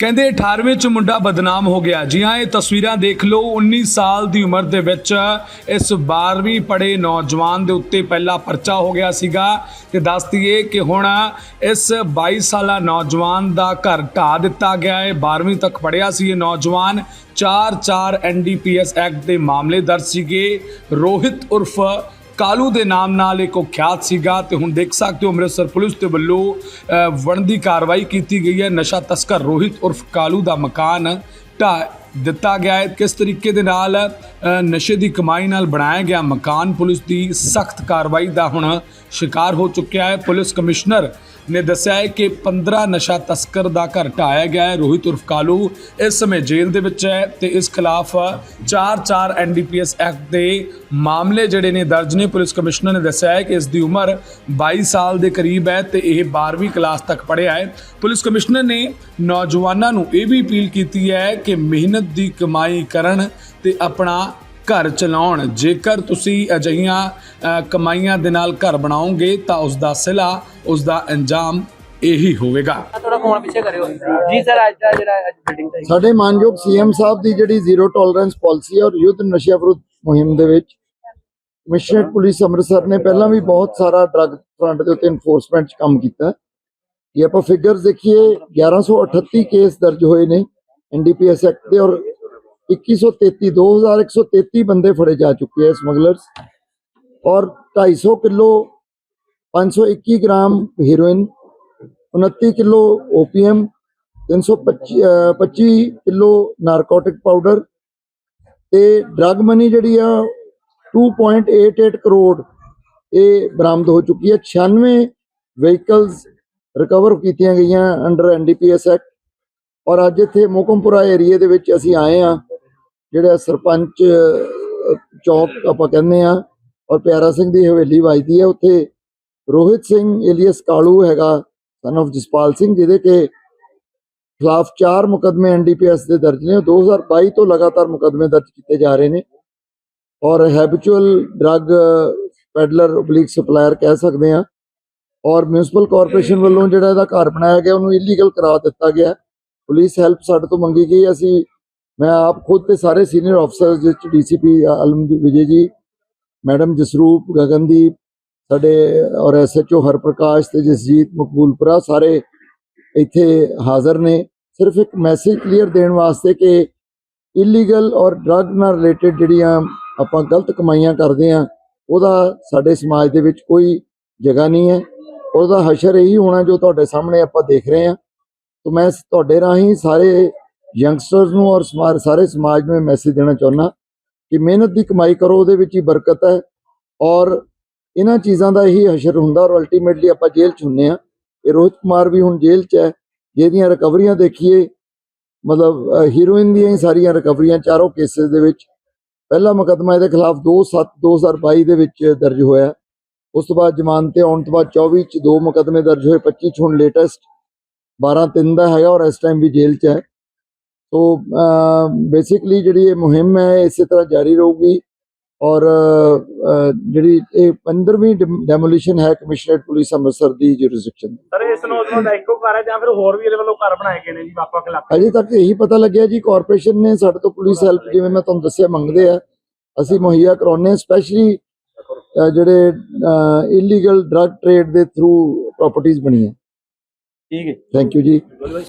ਕਹਿੰਦੇ 18ਵੇਂ ਚ ਮੁੰਡਾ ਬਦਨਾਮ ਹੋ ਗਿਆ। ਜੀ ਹਾਂ, ਇਹ ਤਸਵੀਰਾਂ ਦੇਖ ਲਓ। 19 ਸਾਲ ਦੀ ਉਮਰ ਦੇ ਵਿੱਚ ਇਸ 12ਵੀਂ ਪੜ੍ਹੇ ਨੌਜਵਾਨ ਦੇ ਉੱਤੇ ਪਹਿਲਾ ਪਰਚਾ ਹੋ ਗਿਆ ਸੀਗਾ। ਤੇ ਦੱਸ ਦਈਏ ਕਿ ਹੁਣ ਇਸ 22 ਸਾਲਾ ਨੌਜਵਾਨ ਦਾ ਘਰ ਢਾ ਦਿੱਤਾ ਗਿਆ ਹੈ। 12ਵੀਂ ਤੱਕ ਪੜ੍ਹਿਆ ਸੀ ਇਹ ਨੌਜਵਾਨ। 4-4 ਐਨਡੀਪੀਐਸ ਐਕਟ ਦੇ ਮਾਮਲੇ ਦਰਜ ਸੀਗੇ। ਰੋਹਿਤ ਉਰਫ ਕਾਲੂ ਦੇ ਨਾਮ ਨਾਲ ਇੱਕ ਕੁਖਿਆਤ ਸੀਗਾ ਤੇ ਹੁਣ ਦੇਖ ਸਕਦੇ ਹੋ ਅੰਮ੍ਰਿਤਸਰ ਪੁਲਿਸ ਦੇ ਵੱਲੋਂ ਅ, ਬਣਦੀ ਕਾਰਵਾਈ ਕੀਤੀ ਗਈ ਹੈ। ਨਸ਼ਾ ਤਸਕਰ ਰੋਹਿਤ ਉਰਫ ਕਾਲੂ ਦਾ ਮਕਾਨ ਢਾਹ ਦਿੱਤਾ ਗਿਆ ਹੈ। ਕਿਸ ਤਰੀਕੇ ਦੇ ਨਾਲ ਨਸ਼ੇ ਦੀ ਕਮਾਈ ਨਾਲ ਬਣਾਇਆ ਗਿਆ ਮਕਾਨ ਪੁਲਿਸ ਦੀ ਸਖਤ ਕਾਰਵਾਈ ਦਾ ਹੁਣ ਸ਼ਿਕਾਰ ਹੋ ਚੁੱਕਿਆ ਹੈ। ਪੁਲਿਸ ਕਮਿਸ਼ਨਰ ਨੇ ਦੱਸਿਆ ਹੈ ਕਿ 15 ਨਸ਼ਾ ਤਸਕਰ ਦਾ ਘਰ ਢਾਇਆ ਗਿਆ ਹੈ। ਰੋਹਿਤ ਉਰਫ ਕਾਲੂ ਇਸ ਸਮੇਂ ਜੇਲ੍ਹ ਦੇ ਵਿੱਚ ਹੈ ਤੇ ਇਸ ਖਿਲਾਫ 4-4 ਐਨਡੀਪੀਐਸ ਐਕਟ ਦੇ ਮਾਮਲੇ ਜਿਹੜੇ ਨੇ ਦਰਜ ਨੇ, ਪੁਲਿਸ ਕਮਿਸ਼ਨਰ ਨੇ ਦੱਸਿਆ ਹੈ ਕਿ ਇਸ ਦੀ ਉਮਰ 22 ਸਾਲ ਦੇ ਕਰੀਬ ਹੈ ਤੇ ਇਹ 12ਵੀਂ ਕਲਾਸ ਤੱਕ ਪੜ੍ਹਿਆ ਹੈ। ਪੁਲਿਸ ਕਮਿਸ਼ਨਰ ਨੇ ਨੌਜਵਾਨਾਂ ਨੂੰ ਇਹ ਵੀ ਅਪੀਲ ਕੀਤੀ ਹੈ ਕਿ ਮਿਹਨਤ ਦੀ ਕਮਾਈ ਕਰਨ ਤੇ ਆਪਣਾ ਘਰ ਚਲਾਉਣ। ਜੇਕਰ ਤੁਸੀਂ ਅਜਿਹੀਆਂ ਕਮਾਈਆਂ ਦੇ ਨਾਲ ਘਰ ਬਣਾਓਗੇ ਤਾਂ ਉਸ ਦਾ ਸਿਲਾ ਉਸ ਦਾ ਅੰਜਾਮ ਇਹੀ ਹੋਵੇਗਾ। ਫੋਨ ਪਿੱਛੇ ਕਰਿਓ ਜੀ ਸਰ, ਅੱਜ ਦਾ ਜਿਹੜਾ ਅੱਜ ਬਿਲਡਿੰਗ ਦਾ ਸਾਡੇ ਮਾਨਯੋਗ ਸੀਐਮ ਸਾਹਿਬ ਦੀ ਜਿਹੜੀ ਜ਼ੀਰੋ ਟੋਲਰੈਂਸ ਪਾਲਿਸੀ ਔਰ ਯੁੱਧ ਨਸ਼ਿਆਂ ਵਿਰੁੱਧ ਮੁਹਿੰਮ ਦੇ ਵਿੱਚ ਕਮਿਸ਼ਨਰੇਟ ਪੁਲਿਸ ਅੰਮ੍ਰਿਤਸਰ ਨੇ ਪਹਿਲਾਂ ਵੀ ਬਹੁਤ ਸਾਰਾ ਡਰੱਗ ਫਰੰਟ ਦੇ ਉੱਤੇ ਇਨਫੋਰਸਮੈਂਟ 'ਚ ਕੰਮ ਕੀਤਾ ਹੈ। ਆਪਾਂ ਫਿਗਰਸ ਦੇਖੀਏ 1138 ਕੇਸ ਦਰਜ ਹੋਏ ਨੇ ਐਨਡੀਪੀਐਸ ਐਕਟ ਦੇ ਔਰ 2133 2133 ਬੰਦੇ ਫੜੇ ਜਾ ਚੁੱਕੇ ਹੈ ਸਮਗਲਰਸ ਔਰ 250 kilo 521 gram heroin 29 kilo opium 325 ਅਹ 25 ਕਿਲੋ ਨਾਰਕੋਟਿਕ ਪਾਊਡਰ ਤੇ ਡਰੱਗ ਮਨੀ ਜਿਹੜੀ ਆ 2.88 ਕਰੋੜ ਇਹ ਬਰਾਮਦ ਹੋ ਚੁੱਕੀ ਹੈ। 96 ਵਹੀਕਲਸ ਰਿਕਵਰ ਕੀਤੀਆਂ ਗਈਆਂ ਅੰਡਰ ਐਨਡੀਪੀਐਸ ਐਕਟ ਔਰ ਅੱਜ ਇੱਥੇ ਮੋਕਮਪੁਰਾ ਏਰੀਏ ਦੇ ਵਿੱਚ ਅਸੀਂ ਆਏ ਆ ਜਿਹੜਾ ਸਰਪੰਚ ਚੌਕ ਆਪਾਂ ਕਹਿੰਦੇ ਆ ਔਰ ਪਿਆਰਾ ਸਿੰਘ ਦੀ ਹਵੇਲੀ ਵੱਜਦੀ ਹੈ। ਉੱਥੇ ਰੋਹਿਤ ਸਿੰਘ, ਏਲੀਅਸ ਕਾਲੂ ਹੈਗਾ ਸਨ of ਜਸਪਾਲ ਸਿੰਘ, ਜਿਹਦੇ ਕੇ ਖਿਲਾਫ ਚਾਰ ਮੁਕਦਮੇ ਐਨਡੀਪੀਐਸ ਦੇ ਦਰਜ ਨੇ। 2022 ਤੋਂ ਲਗਾਤਾਰ ਮੁਕਦਮੇ ਦਰਜ ਕੀਤੇ ਜਾ ਰਹੇ ਨੇ। ਔਰ habitual drug peddler oblique supplier ਕਹਿ ਸਕਦੇ ਆ ਔਰ ਮਿਊਨਿਸਪਲ ਕਾਰਪੋਰੇਸ਼ਨ ਵੱਲੋਂ ਜਿਹੜਾ ਇਹਦਾ ਘਰ ਬਣਾਇਆ ਗਿਆ, ਉਹਨੂੰ ਇਲੀਗਲ ਕਰਾ ਦਿੱਤਾ ਗਿਆ। ਪੁਲਿਸ ਹੈਲਪ ਸਾਡੇ ਤੋਂ ਮੰਗੀ ਗਈ। ਅਸੀਂ, ਮੈਂ ਆਪ ਖੁਦ ਤੇ ਸਾਰੇ ਸੀਨੀਅਰ ਅਫਸਰਸ ਜਿਸ ਚ ਡੀਸੀਪੀ ਅਲਮ ਵਿਜੇ ਜੀ, ਮੈਡਮ ਜਸਰੂਪ, ਗਗਨਦੀਪ ਸਾਡੇ ਔਰ ਐਸਐਚਓ ਹਰਪ੍ਰਕਾਸ਼ ਤੇ ਜਸਜੀਤ ਮਕਬੂਲਪੁਰਾ ਸਾਰੇ ਇੱਥੇ ਹਾਜ਼ਰ ਨੇ। ਸਿਰਫ ਇੱਕ ਮੈਸੇਜ ਕਲੀਅਰ ਦੇਣ ਵਾਸਤੇ ਕਿ ਇਲੀਗਲ ਔਰ ਡਰੱਗ ਨਾਲ ਰਿਲੇਟਡ ਜਿਹੜੀਆਂ ਆਪਾਂ ਗਲਤ ਕਮਾਈਆਂ ਕਰਦੇ ਆ ਉਹਦਾ ਸਾਡੇ ਸਮਾਜ ਦੇ ਵਿੱਚ ਕੋਈ ਜਗ੍ਹਾ ਨਹੀਂ ਹੈ। ਉਹਦਾ ਹਸ਼ਰ ਇਹੀ ਹੋਣਾ ਜੋ ਤੁਹਾਡੇ ਸਾਹਮਣੇ ਆਪਾਂ ਦੇਖ ਰਹੇ ਹਾਂ। ਤਾਂ ਮੈਂ ਤੁਹਾਡੇ ਰਾਹੀਂ ਸਾਰੇ ਯੰਗਸਟਰਸ ਨੂੰ ਔਰ ਸਮਾ- ਸਾਰੇ ਸਮਾਜ ਨੂੰ ਇਹ ਮੈਸੇਜ ਦੇਣਾ ਚਾਹੁੰਦਾ ਕਿ ਮਿਹਨਤ ਦੀ ਕਮਾਈ ਕਰੋ, ਉਹਦੇ ਵਿੱਚ ਹੀ ਬਰਕਤ ਹੈ। ਔਰ ਇਹਨਾਂ ਚੀਜ਼ਾਂ ਦਾ ਹੀ ਹਸ਼ਰ ਹੁੰਦਾ ਔਰ ਅਲਟੀਮੇਟਲੀ ਆਪਾਂ ਜੇਲ੍ਹ ਚ ਹੁੰਨੇ ਆ ਇਹ ਰੋਹਿਤ ਕੁਮਾਰ ਵੀ ਹੁਣ ਜੇਲ੍ਹ ਚ ਹੈ, ਜਿਹਦੀਆਂ ਰਿਕਵਰੀਆਂ ਦੇਖੀਏ, ਮਤਲਬ ਹੀਰੋਇਨ ਦੀਆਂ ਹੀ ਸਾਰੀਆਂ ਰਿਕਵਰੀਆਂ ਚਾਰੋਂ ਕੇਸਿਸ ਦੇ ਵਿੱਚ। ਪਹਿਲਾ ਮੁਕੱਦਮਾ ਇਹਦੇ ਖਿਲਾਫ 2/7 2022 ਦੇ ਵਿੱਚ ਦਰਜ ਹੋਇਆ। ਉਸ ਤੋਂ ਬਾਅਦ ਜ਼ਮਾਨਤ ਤੇ ਆਉਣ ਤੋਂ ਬਾਅਦ 24 ਚ ਦੋ ਮੁਕੱਦਮੇ ਦਰਜ ਹੋਏ 25 ਚ ਹੁਣ ਲੇਟੈਸਟ 12 3 ਦਾ ਹੈਗਾ ਔਰ ਇਸ ਟਾਈਮ ਵੀ ਜੇਲ੍ਹ ਚ ਹੈ। ਸੋ ਬੇਸਿਕਲੀ ਜਿਹੜੀ ਇਹ ਮੁਹਿੰਮ ਹੈ ਇਸੇ ਤਰ੍ਹਾਂ ਜਾਰੀ ਰਹੂਗੀ। ਔਰ ਜਿਹੜੀ ਇਹ 15ਵੀਂ ਡੈਮੋਲੀਸ਼ਨ ਹੈ ਕਮਿਸ਼ਨਰੇਟ ਪੁਲਿਸ ਅੰਮ੍ਰਿਤਸਰ ਦੀ ਜੁਰਿਸਡਿਕਸ਼ਨ ਸਰ ਇਸ ਨੌਜਵਾਨ ਦਾ ਇੱਕੋ ਘਰ ਹੈ ਜਾਂ ਫਿਰ ਹੋਰ ਵੀ ਇਹਦੇ ਵੱਲੋਂ ਘਰ ਬਣਾਏ ਗਏ ਨੇ ਜੀ ਆਪਾਂ ਇਲਾਕੇ? ਅਜੇ ਤੱਕ ਇਹੀ ਪਤਾ ਲੱਗਿਆ ਜੀ ਕਾਰਪੋਰੇਸ਼ਨ ਨੇ ਸਾਡੇ ਤੋਂ ਪੁਲਿਸ ਹੈਲਪ ਜਿਵੇਂ ਮੈਂ ਤੁਹਾਨੂੰ ਦੱਸਿਆ ਮੰਗਦੇ ਆ। ਅਸੀਂ ਮੁਹੱਈਆ ਕਰਾਉਂਦੇ ਸਪੈਸ਼ਲੀ ਜਿਹੜੇ ਇਲੀਗਲ ਡਰੱਗ ਟ੍ਰੇਡ ਦੇ ਥਰੂ ਪ੍ਰਾਪਰਟੀਆਂ ਬਣੀਆਂ। ਠੀਕ ਹੈ। ਥੈਂਕ ਯੂ ਜੀ।